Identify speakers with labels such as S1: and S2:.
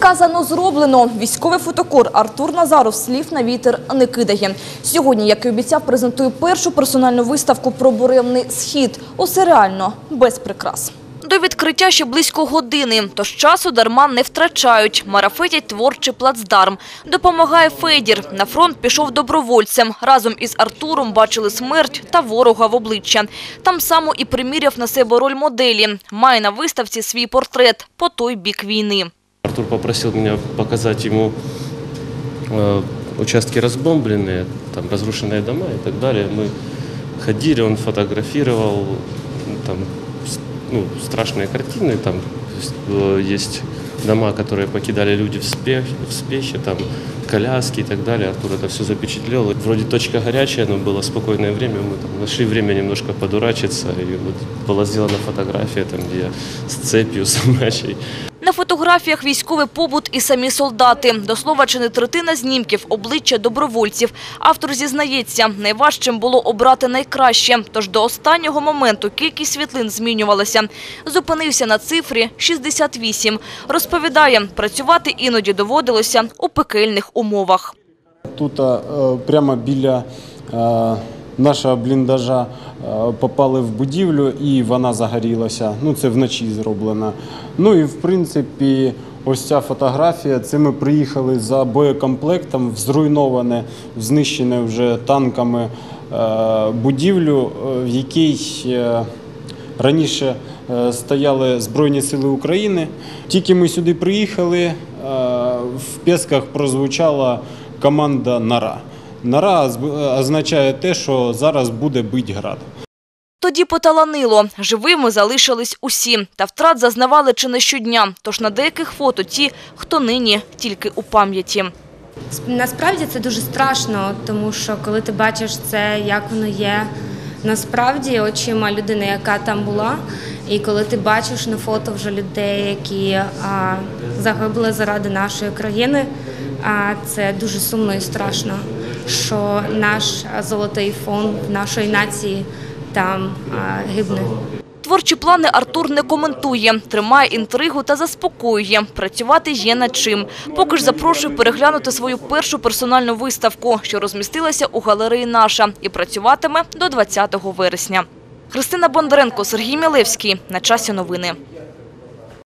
S1: Сказано, зроблено. Військовий фотокор Артур Назаров слів на вітер не кидає. Сьогодні, як і обіцяв, презентує першу персональну виставку про буремний схід. Усе реально, без прикрас. До відкриття ще близько години, тож часу дарма не втрачають. Марафетять творчий плацдарм. Допомагає Федір. На фронт пішов добровольцем. Разом із Артуром бачили смерть та ворога в обличчя. Там само і приміряв на себе роль моделі. Має на виставці свій портрет по той бік війни.
S2: Артур попросил меня показать ему э, участки разбомбленные, там разрушенные дома и так далее. Мы ходили, он фотографировал там с- ну, страшные картины, там э, есть дома, которые покидали люди в, спех, в спеше, там коляски и так далее. Артур это все запечатлел. Вроде точка горячая, но было спокойное время. Мы там нашли время немножко подурачиться. И вот была сделана фотография, там, где я с цепью собачьей.
S1: На фотографіях військовий побут і самі солдати. До слова, чи не третина знімків обличчя добровольців. Автор зізнається, найважчим було обрати найкраще. Тож до останнього моменту кількість світлин змінювалася. Зупинився на цифрі 68. Розповідає, працювати іноді доводилося у пекельних умовах.
S3: Тут е, прямо біля е, нашого бліндажа попали в будівлю і вона загорілася. Ну, це вночі зроблено. Ну і в принципі, ось ця фотографія. Це ми приїхали за боєкомплектом зруйноване, знищене вже танками е, будівлю, е, в якій е, Раніше е, стояли Збройні Сили України. Тільки ми сюди приїхали, е, в Песках прозвучала команда Нара. Нара означає те, що зараз буде бить град.
S1: Тоді поталанило. Живими залишились усі. Та втрат зазнавали чи не щодня. Тож на деяких фото ті, хто нині тільки у пам'яті.
S4: Насправді це дуже страшно, тому що коли ти бачиш це, як воно є насправді очима людини, яка там була, і коли ти бачиш на фото вже людей, які а, загибли заради нашої країни, а, це дуже сумно і страшно, що наш золотий фонд нашої нації там а, гибне.
S1: Творчі плани Артур не коментує, тримає інтригу та заспокоює. Працювати є над чим. Поки ж запрошую переглянути свою першу персональну виставку, що розмістилася у галереї «Наша» і працюватиме до 20 вересня. Христина Бондаренко, Сергій Мілевський. На часі новини.